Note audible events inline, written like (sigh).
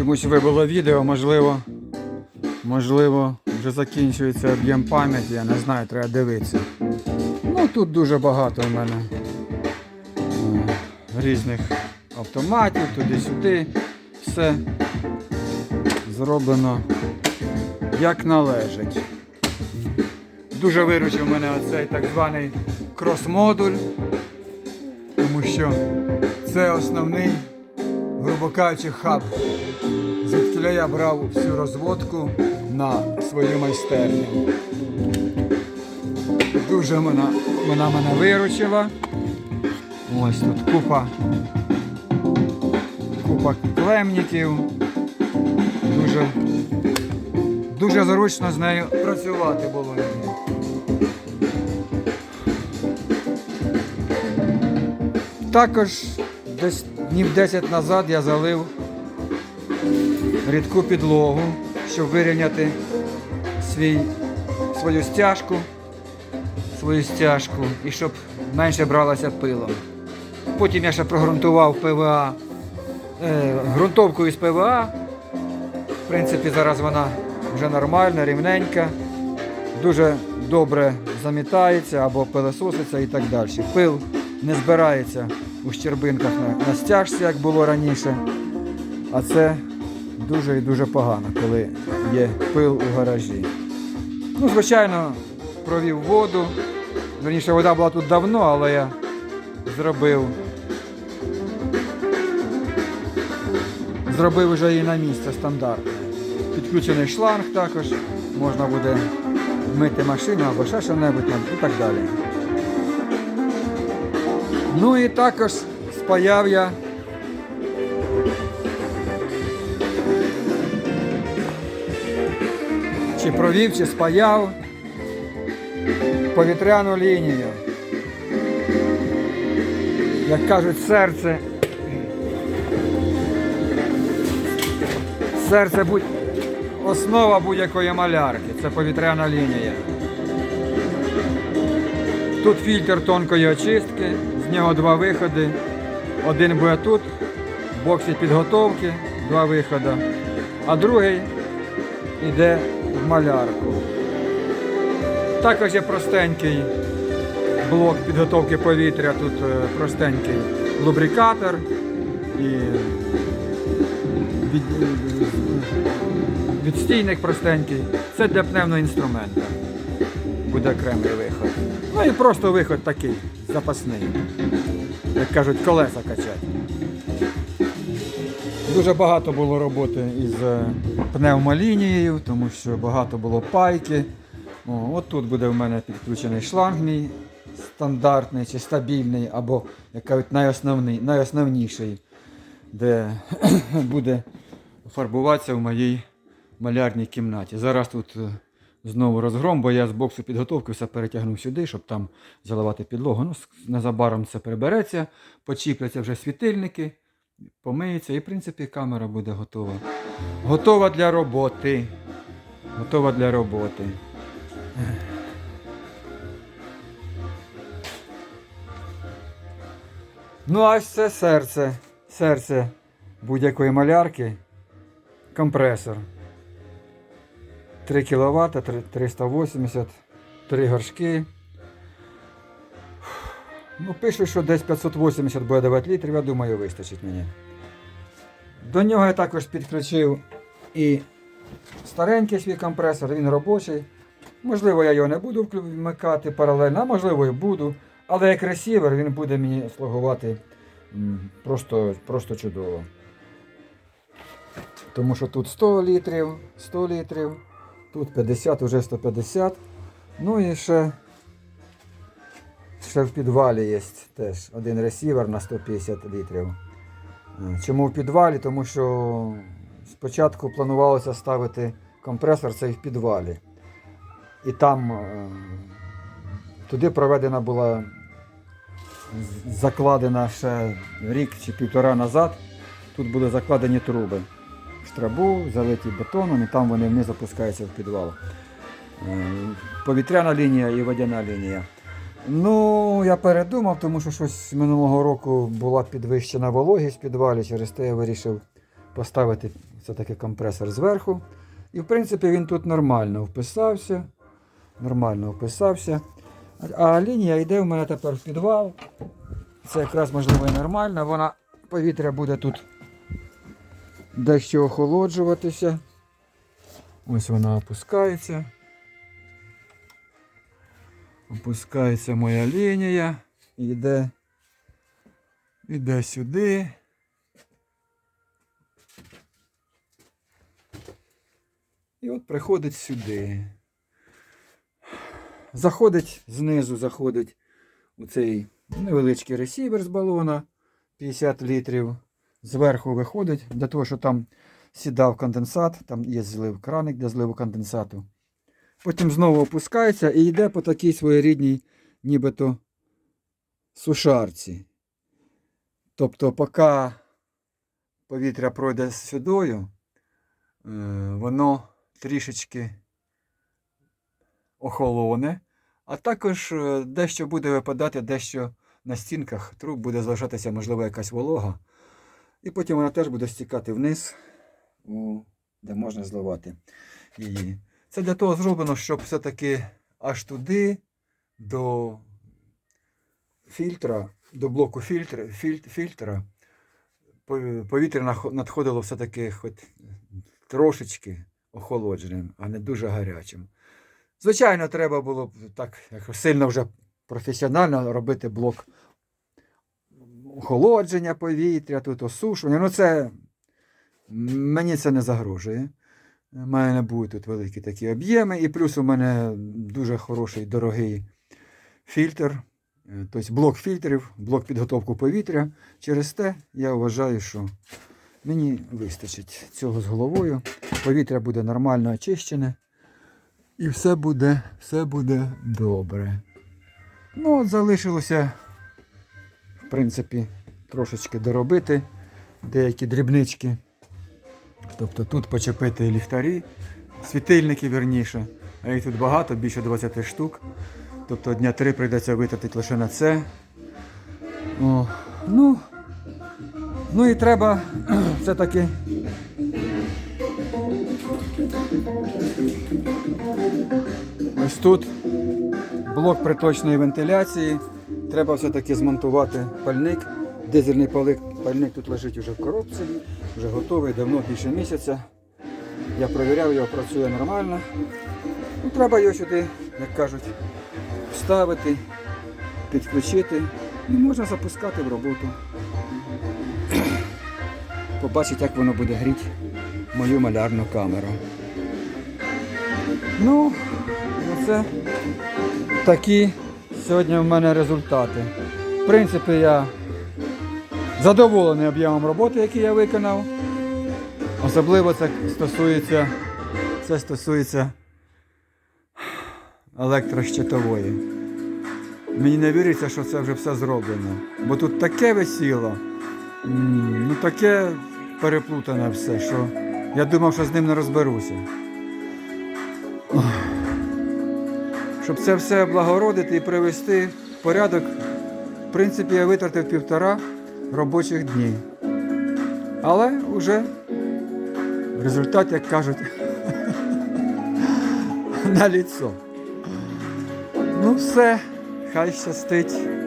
Чомусь вибило відео, можливо, можливо, вже закінчується об'єм пам'яті, я не знаю, треба дивитися. Ну тут дуже багато в мене е, різних автоматів, туди-сюди. Все зроблено як належить. Дуже виручив мене оцей так званий крос-модуль, тому що це основний, грубо хаб. Звідки я брав всю розводку на свою майстерню. Дуже вона, вона мене виручила. Ось тут купа, купа клемників. Дуже, дуже зручно з нею працювати було. Також десь днів 10 назад я залив рідку підлогу, щоб вирівняти свій, свою стяжку, свою стяжку і щоб менше бралася пилом. Потім я ще прогрунтував ПВА, е, ґрунтовкою з ПВА. В принципі, зараз вона вже нормальна, рівненька, дуже добре замітається або пилососиться і так далі. Пил не збирається у щербинках на, на стяжці, як було раніше. А це дуже і дуже погано, коли є пил у гаражі. Ну, звичайно, провів воду. Верніше, вода була тут давно, але я зробив. Зробив вже її на місце стандартне. Підключений шланг також. Можна буде мити машину або ще що-небудь і так далі. Ну і також спаяв я чи провів, чи спаяв повітряну лінію. Як кажуть, серце. Серце будь основа будь-якої малярки. Це повітряна лінія. Тут фільтр тонкої очистки, з нього два виходи. Один буде тут, в боксі підготовки, два виходи, а другий йде в малярку. Також є простенький блок підготовки повітря, тут е, простенький лубрикатор і від, відстійник простенький. Це для пневмоінструмента. Буде окремий виход. Ну і просто виход такий, запасний. Як кажуть, колеса качати. Дуже багато було роботи із е, пневмолінією, тому що багато було пайки. О, от тут буде в мене підключений шланг мій стандартний чи стабільний, або як кажуть, найосновний, найосновніший, де (clears throat) буде фарбуватися в моїй малярній кімнаті. Зараз тут е, знову розгром, бо я з боксу підготовки все перетягнув сюди, щоб там заливати підлогу. Ну, незабаром це прибереться, почіпляться вже світильники, помиється і, в принципі, камера буде готова. Готова для роботи. Готова для роботи. Ну, а це серце. Серце будь-якої малярки. Компресор. 3 кВт, 380, 3 горшки. Ну, пишуть, що десь 580 буде давати літрів, я думаю, вистачить мені. До нього я також підключив і старенький свій компресор, він робочий. Можливо, я його не буду вмикати паралельно, а можливо і буду. Але як ресівер він буде мені слугувати просто, просто чудово. Тому що тут 100 літрів, 100 літрів, тут 50, вже 150. Ну і ще, ще в підвалі є теж один ресівер на 150 літрів. Е, Чому в підвалі? Тому що спочатку планувалося ставити компресор цей в підвалі. І там е, туди проведена була закладена ще рік чи півтора назад. Тут були закладені труби в штрабу, залиті бетоном, і там вони вниз запускаються в підвал. Е, Повітряна лінія і водяна лінія. Ну, я передумав, тому що щось минулого року була підвищена вологість в підвалі, через те я вирішив поставити Це такий компресор зверху. І в принципі він тут нормально вписався. Нормально вписався. А лінія йде в мене тепер в підвал. Це якраз можливо і нормально. Вона повітря буде тут дещо охолоджуватися. Ось вона опускається. Опускається моя лінія. Йде, йде сюди. І от приходить сюди. Заходить знизу, заходить у цей невеличкий ресівер з балона 50 літрів. Зверху виходить, для того, що там сідав конденсат, там є злив краник для зливу конденсату. Потім знову опускається і йде по такій своєрідній, нібито сушарці. Тобто, поки повітря пройде сюдою, е, воно трішечки охолоне, а також е, дещо буде випадати, дещо на стінках труб буде залишатися, можливо, якась волога. І потім вона теж буде стікати вниз, де можна зливати її. Це для того зроблено, щоб все-таки аж туди, до фільтра, до блоку фільтра, філь- фільтра, повітря надходило все-таки хоч трошечки охолодженим, а не дуже гарячим. Звичайно, треба було так як сильно вже професіонально робити блок охолодження повітря, тут осушування. Ну, це мені це не загрожує. У мене не будуть тут великі такі об'єми. І плюс у мене дуже хороший дорогий фільтр, е, тобто блок фільтрів, блок підготовки повітря. Через те я вважаю, що мені вистачить цього з головою. Повітря буде нормально очищене. І все буде, все буде добре. Ну, от залишилося, принципі, трошечки доробити деякі дрібнички. Тобто тут почепити ліхтарі, світильники вірніше. А їх тут багато, більше 20 штук. Тобто дня три прийдеться витратити лише на це. О, ну, ну і треба (clears throat) все-таки. Ось тут блок приточної вентиляції. Треба все-таки змонтувати пальник. Дизельний палик, пальник тут лежить уже в коробці, вже готовий, давно більше місяця. Я провіряв, його працює нормально. Ну, треба його сюди, як кажуть, вставити, підключити і можна запускати в роботу. Побачить, як воно буде гріти мою малярну камеру. Ну, оце такі сьогодні в мене результати. В принципі, я задоволений об'ємом роботи, який я виконав. Особливо це стосується, це стосується електрощитової. Мені не віриться, що це вже все зроблено. Бо тут таке висіло, ну таке переплутане все, що я думав, що з ним не розберуся. Щоб це все облагородити і привести в порядок, в принципі, я витратив півтора робочих дні. Але вже результат, як кажуть, (laughs) на ліцо. Ну все, хай щастить.